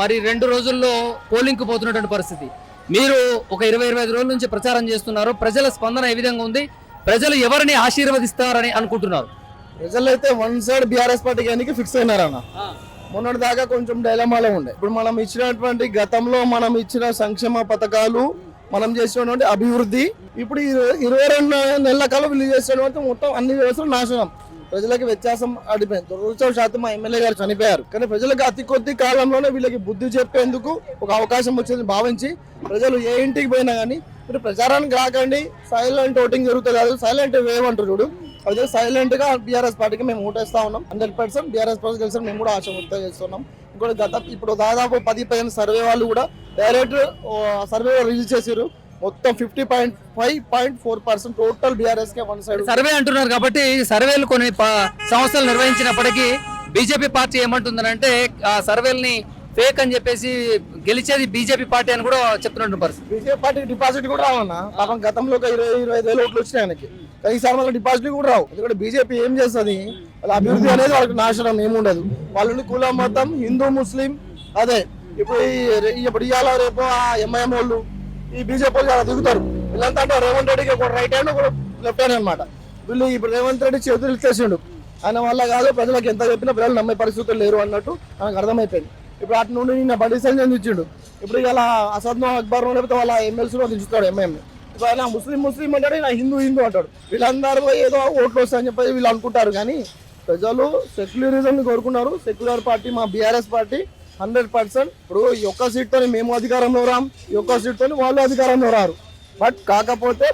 మరి రెండు రోజుల్లో పోలింగ్కు పోతున్నటువంటి పరిస్థితి. మీరు ఒక ఇరవై ఇరవై ఐదు రోజుల నుంచి ప్రచారం చేస్తున్నారు. ప్రజల స్పందన ఏ విధంగా ఉంది? ప్రజలు ఎవరిని ఆశీర్వదిస్తారని అనుకుంటున్నారు? ప్రజలైతే వన్ సైడ్ బీఆర్ఎస్ పార్టీ కానీ ఫిక్స్ అయినారన్న. మొన్నటి దాకా కొంచెం డైలమాలో ఉండే. ఇప్పుడు మనం ఇచ్చినటువంటి గతంలో మనం ఇచ్చిన సంక్షేమ పథకాలు మనం చేసినటువంటి అభివృద్ధి ఇప్పుడు ఈ ఇరవై రెండు నెలల కాలం వీళ్ళు చేసినటువంటి మొత్తం అన్ని వ్యవస్థలు నాశనం. ప్రజలకు వ్యత్యాసం అడిపోయింది దురదృష్టవ శాతం మా ఎమ్మెల్యే గారు చనిపోయారు. కానీ ప్రజలకు అతి కొద్ది కాలంలోనే వీళ్ళకి బుద్ధి చెప్పేందుకు ఒక అవకాశం వచ్చింది భావించి ప్రజలు ఏ ఇంటికి పోయినా కానీ మీరు ప్రచారానికి రాకండి. సైలెంట్ ఓటింగ్ జరుగుతుంది కాదు సైలెంట్ వేవ్ అంటారు చూడు. అదే సైలెంట్గా బీఆర్ఎస్ పార్టీకి మేము ఓటేస్తా ఉన్నాం. హండ్రెడ్ పర్సెంట్ బీఆర్ఎస్ పార్టీ కలిసి మేము కూడా ఆశ వ్యక్తం చేస్తున్నాం. ఇంకోటి గత ఇప్పుడు దాదాపు పది పదిహేను సర్వే వాళ్ళు కూడా డైరెక్ట్ సర్వే రిలీజ్ చేసారు మొత్తం fifty point five point four percent total BRS కే వన్ సైడ్ సర్వే అంటున్నారు కాబట్టి సర్వేలు కొన్ని సంస్థలు నిర్వహించినప్పటికీ బీజేపీ పార్టీ ఏమంటుందనంటే ఆ సర్వేల్ని ఫేక్ అని చెప్పేసి గెలిచేది బీజేపీ పార్టీ అని కూడా చెప్తున్నట్టు పరిస్థితి. బీజేపీ పార్టీ డిపాజిట్ కూడా రావన్నా పాపం గతంలో ఒక ఇరవై ఇరవై ఐదు వేల ఓట్లు వచ్చినాయి ఆయనకి. ఈసారి మళ్ళీ డిపాజిట్ కూడా రావు. ఎందుకంటే బీజేపీ ఏం చేస్తుంది? వాళ్ళ అభివృద్ధి అనేది వాళ్ళకి నాశనం ఏముండదు వాళ్ళని కులం మొత్తం హిందూ ముస్లిం అదే. ఇప్పుడు ఇప్పుడు ఇవాళ రేపు ఆ ఎంఐఎం వాళ్ళు ఈ బీజేపీ వాళ్ళు దిగుతారు. వీళ్ళంతా అంటే రేవంత్ రెడ్డికి ఒక రైట్ హ్యాండ్ ఒక లెఫ్ట్ హ్యాండ్ అనమాట వీళ్ళు ఇప్పుడు రేవంత్ రెడ్డి చేతులు ఇచ్చేసిండు ఆయన వల్ల కాదు ప్రజలకు ఎంత చెప్పినా ప్రజలు నమ్మే పరిస్థితులు లేరు అన్నట్టు మనకు అర్థమైపోయింది. ఇప్పుడు అటు నుండి నిన్న బండి సంజయ్ ఇచ్చిండు ఇప్పుడు ఇలా అసద్ అక్బర్ లేకపోతే వాళ్ళ ఎమ్మెల్సీలో దించుతాడు ఎంఎంఏ ఇప్పుడు ఆయన ముస్లిం ముస్లిం అంటాడు ఇలా హిందూ హిందూ అంటాడు. వీళ్ళందరూ ఏదో ఓట్లు వస్తాయని చెప్పి వీళ్ళు అనుకుంటారు. కానీ ప్రజలు సెక్యులరిజంని కోరుకున్నారు. సెక్యులర్ పార్టీ మా బీఆర్ఎస్ పార్టీ. Hundred percent. ఇప్పుడు ఈ ఒక్క సీట్తో మేము అధికారంలో రాం ఈ ఒక్క సీట్తో వాళ్ళు అధికారంలో రారు. బట్ కాకపోతే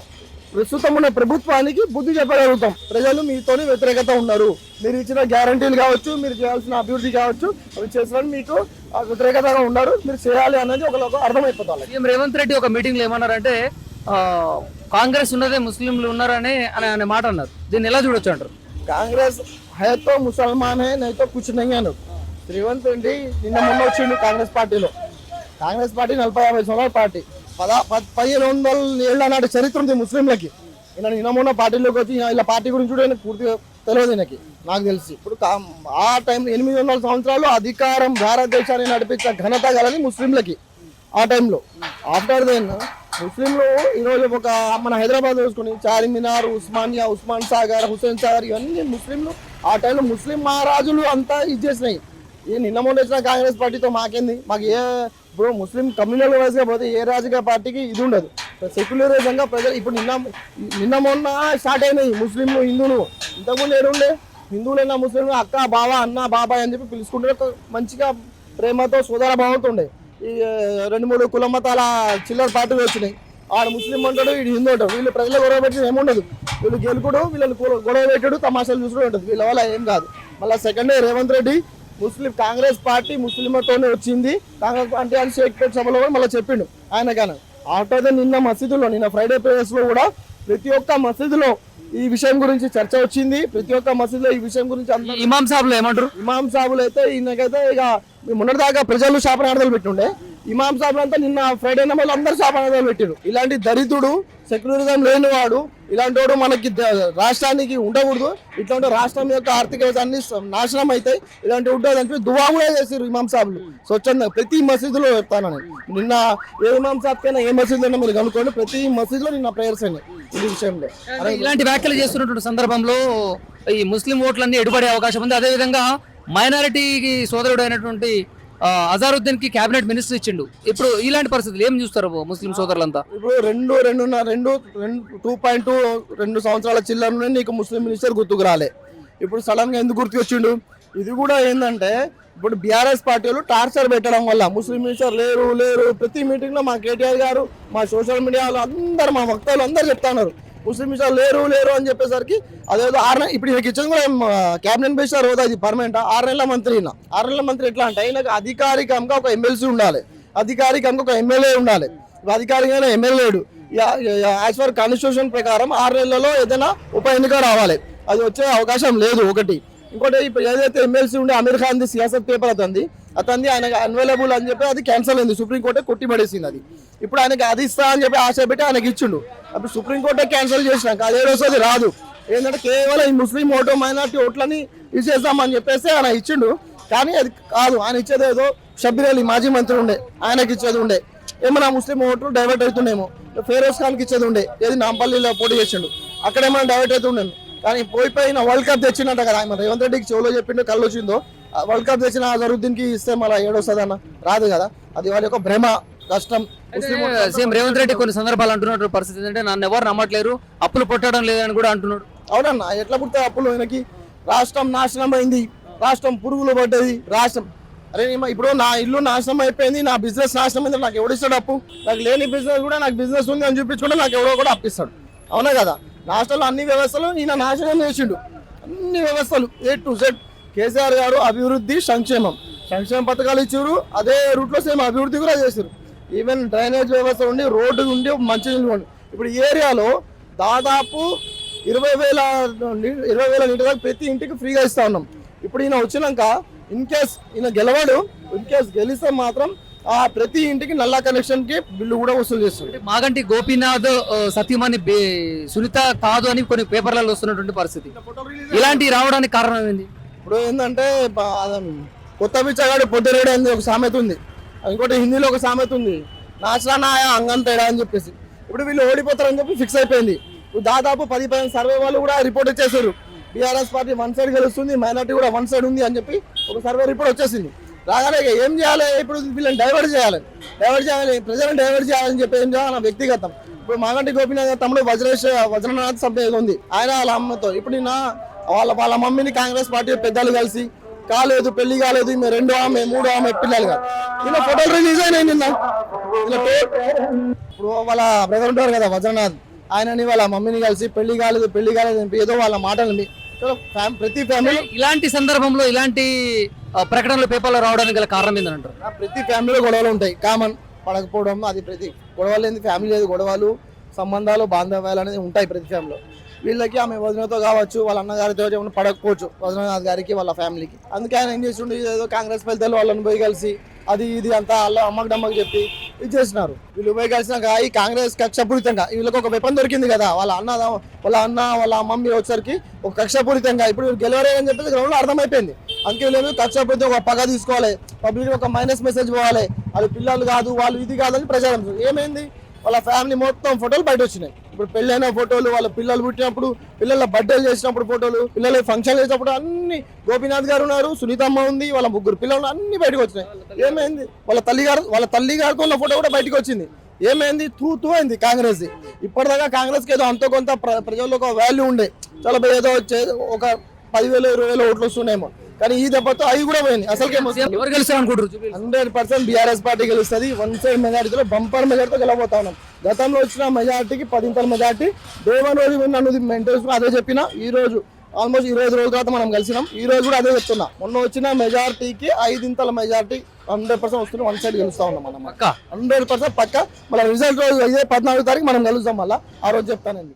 ప్రస్తుతం ఉన్న ప్రభుత్వానికి బుద్ధి చెప్పగలుగుతాం. ప్రజలు మీతోని వ్యతిరేకత ఉన్నారు. మీరు ఇచ్చిన గ్యారంటీలు కావచ్చు మీరు చేయాల్సిన అభివృద్ధి కావచ్చు అవి చేసిన మీకు వ్యతిరేకతగా ఉన్నారు. మీరు చేయాలి అనేది ఒక అర్థమైపోతుంది. వాళ్ళకి. సీఎం రేవంత్ రెడ్డి ఒక మీటింగ్లో ఏమన్నారంటే కాంగ్రెస్ ఉన్నదే ముస్లింలు ఉన్నారని అని అనే మాట అన్నారు. దీన్ని ఎలా చూడొచ్చు అంటారు? కాంగ్రెస్ హైతో ముసల్మాన్ హై నైతో కుచ్ నహీ అన్నాడు రేవంత్ రెడ్డి నిన్న మొన్న వచ్చిండు కాంగ్రెస్ పార్టీలో. కాంగ్రెస్ పార్టీ నలభై యాభై సంవత్సరాల పార్టీ. పద పదిహేను వందల ఏళ్ళ నాటి చరిత్ర ఉంది ముస్లింలకి. ఈయన నిన్న మొన్న పార్టీలోకి వచ్చి ఇలా పార్టీ గురించి కూడా పూర్తిగా తెలియదు ఈయనకి నాకు తెలిసి. ఇప్పుడు ఆ టైం ఎనిమిది వందల సంవత్సరాలు అధికారం భారతదేశాన్ని నడిపించిన ఘనత గలది ముస్లింలకి ఆ టైంలో. ఆఫ్టర్ దెన్ ముస్లింలు ఈరోజు ఒక మన హైదరాబాద్ చూసుకుని చార్మినార్ ఉస్మానియా ఉస్మాన్ సాగర్ హుసేన్ సాగర్ ఇవన్నీ ముస్లింలు ఆ టైంలో ముస్లిం మహారాజులు అంతా ఇది చేసినాయి. ఏ నిన్న మొన్న వచ్చిన కాంగ్రెస్ పార్టీతో మాకేంది? మాకు ఏ ఇప్పుడు ముస్లిం కమ్యూనల్ వైజ్గా పోతే ఏ రాజకీయ పార్టీకి ఇది ఉండదు. సెక్యులరిజంగా ప్రజలు ఇప్పుడు నిన్న నిన్న మొన్న స్టార్ట్ అయినాయి ముస్లింలు హిందువులు. ఇంతకుముందు ఏడుండే? హిందువులైనా ముస్లింలు అక్క బావ అన్న బాబాయ్ అని చెప్పి పిలుచుకుంటే ఒక మంచిగా ప్రేమతో సోదర భావంతో ఉండే. ఈ రెండు మూడు కుల మతాల చిల్లర పార్టీలు వచ్చినాయి. ఆడ ముస్లిం అంటాడు వీడు హిందూ అంటాడు. వీళ్ళు ప్రజలు గొడవ పెట్టి ఏముండదు. వీళ్ళు గెలుకుడు వీళ్ళని గొడవ- పెట్టాడు తమాషాలు చూసుకుంటూ ఉంటుంది వీళ్ళ వల్ల ఏం కాదు. మళ్ళీ second Revanth Reddy Muslim Congress party ముస్లింలతోనే వచ్చింది. కాంగ్రెస్ పార్టీ అని షేక్పేట్ సభలో కూడా మళ్ళీ చెప్పిండు. ఆయన కానీ ఆఫ్టర్ ద నిన్న మసీదులో నిన్న ఫ్రైడే ప్రేయర్స్లో కూడా ప్రతి ఒక్క మసీదులో ఈ విషయం గురించి చర్చ వచ్చింది. ప్రతి ఒక్క మసీదులో ఈ విషయం గురించి ఇమాం సాబ్లు ఏమంటారు? ఇమాం సాబులు అయితే ఈయనకైతే ఇక మొన్నటిదాకా ప్రజలు శాపనార్థాలు పెట్టుండే. ఇమాం సాబ్లంతా అంతా నిన్న ఫ్రైడే అందరు అందరూ అనేది పెట్టారు ఇలాంటి దరిద్రుడు సెక్యులరిజం లేనివాడు ఇలాంటి వాడు మనకి రాష్ట్రానికి ఉండకూడదు. ఇట్లాంటి రాష్ట్రం యొక్క ఆర్థిక అన్ని నాశనం అవుతాయి ఇలాంటి ఉంటుంది అంటే దువా కూడా చేసారు ఇమాం సాబ్లు. స్వచ్ఛంద ప్రతి మసీదులో చెప్తానని నిన్న ఏ ఇమాం సాబ్ కైనా ఏ మసీదు అయినా మీరు కనుక్కోండి. ప్రతి మసీదులో నిన్న ప్రేయర్స్ అయినాయి ఈ విషయంలో. ఇలాంటి వ్యాఖ్యలు చేస్తున్నటువంటి సందర్భంలో ఈ ముస్లిం ఓట్లన్నీ ఎడుపడే అవకాశం ఉంది. అదేవిధంగా మైనారిటీకి సోదరుడు అయినటువంటి అజారుద్దీన్కి కేబినెట్ మినిస్టర్ ఇచ్చిండు. ఇప్పుడు ఇలాంటి పరిస్థితులు ఏం చూస్తారు ముస్లిం సోదరులంతా? ఇప్పుడు రెండు రెండున్నర రెండు రెండు టూ పాయింట్ టూ రెండు సంవత్సరాల చిల్లర నుండి నీకు ముస్లిం మినిస్టర్ గుర్తుకు రాలే. ఇప్పుడు సడన్గా ఎందుకు గుర్తుకు వచ్చిండు ఇది కూడా ఏంటంటే ఇప్పుడు బీఆర్ఎస్ పార్టీలు టార్చర్ పెట్టడం వల్ల ముస్లిం మినిస్టర్ లేరు లేరు. ప్రతి మీటింగ్లో మా కేటీఆర్ గారు మా సోషల్ మీడియాలో అందరు మా వక్తలు అందరు చెప్తున్నారు. ముస్లిం మినిస్టర్ లేరు లేరు అని చెప్పేసరికి అదేదో ఆరు నె- ఇప్పుడు ఈయనకి ఇచ్చింది కూడా క్యాబినెట్ మినిస్టర్ హోదా ఇది పర్మనెంట్. ఆరు నెలల మంత్రి ఈయన. ఆరు నెలల మంత్రి ఎట్లా అంటే ఆయనకు అధికారికంగా ఒక ఎమ్మెల్సీ ఉండాలి. అధికారికంగా ఒక ఎమ్మెల్యే ఉండాలి. అధికారికంగా ఎమ్మెల్యేడు యాజ్ ఫర్ కాన్స్టిట్యూషన్ ప్రకారం ఆరు నెలలలో ఏదైనా ఉప ఎన్నిక రావాలి. అది వచ్చే అవకాశం లేదు ఒకటి. ఇంకోటి ఇప్పుడు ఏదైతే ఎమ్మెల్సీ ఉండే అమీర్ ఖాన్ది సియాసత్ పేపర్ అతంది అతంది ఆయన అన్వైలబుల్ అని చెప్పి అది క్యాన్సల్ అయింది. సుప్రీంకోర్టే కొట్టిపడేసింది అది. ఇప్పుడు ఆయనకి అది ఇస్తా అని చెప్పి ఆశ పెట్టి ఆయనకి ఇచ్చిండు. అప్పుడు సుప్రీంకోర్టే క్యాన్సల్ చేసినాక అదే రోజు అది రాదు. ఏంటంటే కేవలం ఈ ముస్లిం ఓటు మైనార్టీ ఓట్లని ఇచ్చేస్తామని చెప్పేసి ఆయన ఇచ్చిండు. కానీ అది కాదు. ఆయన ఇచ్చేది ఏదో షబ్బీర్ అలీ మాజీ మంత్రి ఉండే. ఆయనకి ఇచ్చేది ఉండే. ఏమైనా ముస్లిం ఓట్లు డైవర్ట్ అవుతుండేమో. ఫేరోజ్ ఖాన్కి ఇచ్చేది ఉండే. ఏది నాంపల్లిలో పోటీ చేసిండు. అక్కడ ఏమైనా డైవర్ట్ అవుతుండేమో. కానీ పోయిపోయిన వరల్డ్ కప్ తెచ్చిండట కదా. ఆయన రేవంత్ రెడ్డికి చెవులో చెప్పిండు కళ్ళు వచ్చిందో ఆ వరల్డ్ కప్ తెచ్చిన అజరుద్దీన్కి ఇస్తే మళ్ళీ ఏడొస్తుంది అన్న. రాదు కదా. అది వాళ్ళ యొక్క భ్రమ కష్టం. సీఎం రేవంత్ రెడ్డి కొన్ని సందర్భాలు అంటున్నటువంటి పరిస్థితి ఏంటంటే నన్ను ఎవరు నమ్మట్లేరు అప్పులు పుట్టడం లేదని కూడా అంటున్నాడు. అవునన్నా ఎట్లా పుడతాయి అప్పులు ఆయనకి రాష్ట్రం నాశనం అయింది. రాష్ట్రం పురుగులు పడ్డది. రాష్ట్రం అరే ఇప్పుడు నా ఇల్లు నాశనం అయిపోయింది నా బిజినెస్ నాశనం అయింది నాకు ఎవడిస్తాడు అప్పు? నాకు లేని బిజినెస్ కూడా నాకు బిజినెస్ ఉంది అని చూపించుకుంటే నాకు ఎవడో కూడా అప్పిస్తాడు. అవునా కదా? రాష్ట్రంలో అన్ని వ్యవస్థలు ఈయన నాశనం చేసిండు. అన్ని వ్యవస్థలు ఏ టు జెడ్ కేసీఆర్ గారు అభివృద్ధి సంక్షేమం. సంక్షేమ పథకాలు ఇచ్చారు అదే రూట్లో సేమ్ అభివృద్ధి కూడా చేశారు ఈవెన్ డ్రైనేజ్ వ్యవస్థ ఉండి రోడ్డు ఉండి మంచినీళ్ళు ఉండి ఇప్పుడు ఈ ఏరియాలో దాదాపు ఇరవై వేల నీ- ఇరవై వేల లీటర్ దాకా ప్రతి ఇంటికి ఫ్రీగా ఇస్తా ఉన్నాం. ఇప్పుడు ఈయన వచ్చినాక ఇన్ కేస్ ఈయన గెలవాడు ఇన్ కేస్ గెలిస్తే మాత్రం ఆ ప్రతి ఇంటికి నల్లా కనెక్షన్కి బిల్లు కూడా వసూలు చేస్తుంది. మాగంటి గోపీనాథ్ బే- సునీత కాదు అని కొన్ని పేపర్లలో వస్తున్నటువంటి పరిస్థితి. ఇలాంటి రావడానికి కారణం ఏంది? ఇప్పుడు ఏంటంటే కొత్త బిచ్చగాడు పొద్దురేడు అనేది ఒక సామెత ఉంది. ఇంకోటి హిందీలో ఒక సామెత ఉంది. నాచనాయ అంగం తేడా అని చెప్పేసి. ఇప్పుడు వీళ్ళు ఓడిపోతారని చెప్పి ఫిక్స్ అయిపోయింది. దాదాపు పది పదిహేను సర్వే వాళ్ళు కూడా రిపోర్ట్ ఇచ్చేసారు బీఆర్ఎస్ పార్టీ వన్ సైడ్ గెలుస్తుంది మైనార్టీ కూడా వన్ సైడ్ ఉంది అని చెప్పి ఒక సర్వే రిపోర్ట్ వచ్చేసింది. రాగానే ఏం చేయాలి? ఇప్పుడు వీళ్ళని డైవర్ట్ చేయాలి. డైవర్ట్ చేయాలి ప్రజలను డైవర్ట్ చేయాలని చెప్పి ఏం చేయాలి? నా వ్యక్తిగతం. ఇప్పుడు మాగంటి గోపీనాథ్ తమ్ముడు వజ్రేష్ వజ్రనాథ్ సభ్య ఉంది. ఆయన వాళ్ళ అమ్మతో. ఇప్పుడు నిన్న వాళ్ళ వాళ్ళ మమ్మీని కాంగ్రెస్ పార్టీ పెద్దలు కలిసి కాలేదు పెళ్ళి కాలేదు ఈమె రెండో ఆమె మూడో ఆమె పిల్లలు కాదు. ఈయన ఫోటోలు రిలీజ్ అయినాయి నిన్న. ఇప్పుడు వాళ్ళ బ్రదర్ ఉంటారు కదా వజ్రనాథ్. ఆయనని వాళ్ళ మమ్మీని కలిసి పెళ్ళి కాలేదు పెళ్ళి కాలేదు ఏదో వాళ్ళ మాటలు ప్రతి ఫ్యామిలీ ఇలాంటి సందర్భంలో ఇలాంటి ప్రకటనలు పేపర్లో రావడానికి గల కారణం ఏంటంటారు ప్రతి ఫ్యామిలీలో గొడవలు ఉంటాయి. కామన్ పడకపోవడం అది ప్రతి గొడవలు ఏంది? ఫ్యామిలీ లేదు గొడవలు సంబంధాలు బాంధవ్యాలు అనేది ఉంటాయి ప్రతి ఫ్యామిలీలో. వీళ్ళకి ఆమె వదినతో కావచ్చు వాళ్ళ అన్నగారితో ఏమైనా పడకపోవచ్చు వదిననాథ్ గారికి వాళ్ళ ఫ్యామిలీకి. అందుకే ఆయన ఏం చేస్తుండే ఏదో కాంగ్రెస్ ఫలితాలు వాళ్ళని పోయి కలిసి అది ఇది అంతా వాళ్ళ అమ్మకు డమ్మకు చెప్పి ఇది చేస్తున్నారు వీళ్ళు పోయి కలిసినాక ఈ కాంగ్రెస్ కక్షపూరితంగా వీళ్ళకి ఒక వెపన్ దొరికింది కదా వాళ్ళ అన్న వాళ్ళ అన్న వాళ్ళ మమ్మీ వచ్చేసరికి ఒక కక్షపూరితంగా ఇప్పుడు వీళ్ళు గెలవరే అని చెప్పేసి గ్రౌండ్లో అర్థమైపోయింది. అందుకే వీళ్ళు కక్షపూరితం ఒక పగ తీసుకోవాలి. పబ్లిక్ ఒక మైనస్ మెసేజ్ పోవాలి. వాళ్ళు పిల్లలు కాదు వాళ్ళు ఇది కాదని ప్రచారం ఏమైంది? వాళ్ళ ఫ్యామిలీ మొత్తం ఫోటోలు బయట వచ్చినాయి. ఇప్పుడు పెళ్ళైన ఫోటోలు వాళ్ళ పిల్లలు పుట్టినప్పుడు పిల్లల బర్త్డేలు చేసినప్పుడు ఫోటోలు పిల్లల ఫంక్షన్ చేసినప్పుడు అన్ని గోపీనాథ్ గారు ఉన్నారు సునీతమ్మ ఉంది వాళ్ళ ముగ్గురు పిల్లలు అన్ని బయటకు వచ్చినాయి. ఏమైంది? వాళ్ళ తల్లి గారు వాళ్ళ తల్లి గారితో ఉన్న ఫోటో కూడా బయటకు వచ్చింది. ఏమైంది? తూ తూ అయింది కాంగ్రెస్. ఇప్పటిదాకా కాంగ్రెస్కి ఏదో అంతో కొంత ప్ర- ప్రజల్లో ఒక వాల్యూ ఉండే. చాలా ఏదో చే- ఒక పదివేలు ఇరవై వేలు ఓట్లు వస్తున్నాయేమో. కానీ ఈ దెబ్బతో అవి కూడా పోయింది. అసలుకేమో ఎవరు గెలుస్తారు. హండ్రెడ్ పర్సెంట్ బీఆర్ఎస్ పార్టీ గెలుస్తుంది. వన్ సైడ్ మెజార్టీలో బంపర్ మెజార్టీతో గెలవబోతా ఉన్నాం. గతంలో వచ్చిన మెజార్టీకి పదింతల మెజార్టీ. డే వన్ రోజు నన్ను మెయింటైన్స్ అదే చెప్పిన. ఈ రోజు ఆల్మోస్ట్ ఇరవై ఐదు రోజుల తర్వాత మనం కలిసినాం. ఈ రోజు కూడా అదే చెప్తున్నా. మొన్న వచ్చిన మెజార్టీకి ఐదింతల మెజార్టీ హండ్రెడ్ పర్సెంట్ వస్తుంది. వన్ సైడ్ గెలుస్తా ఉన్నాం మనం. హండ్రెడ్ పర్సెంట్ పక్క. మళ్ళీ రిజల్ట్ రోజు ఇదే పద్నాలుగు తారీఖు మనం కలుస్తాం మళ్ళీ. ఆ రోజు చెప్తానండి.